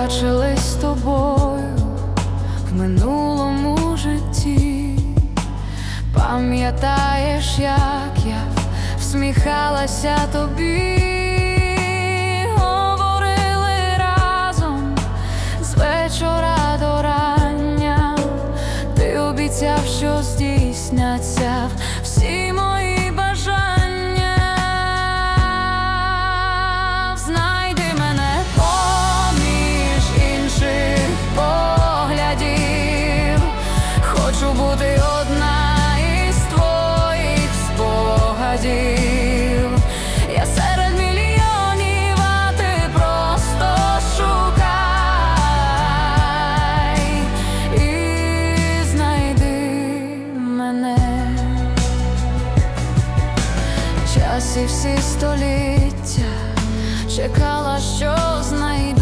бачились з тобою в минулому житті, пам'ятаєш, як я всміхалася тобі, говорили разом з вечора до рання, ти обіцяв, що здійсняться. часі всі століття чекала, що знайде.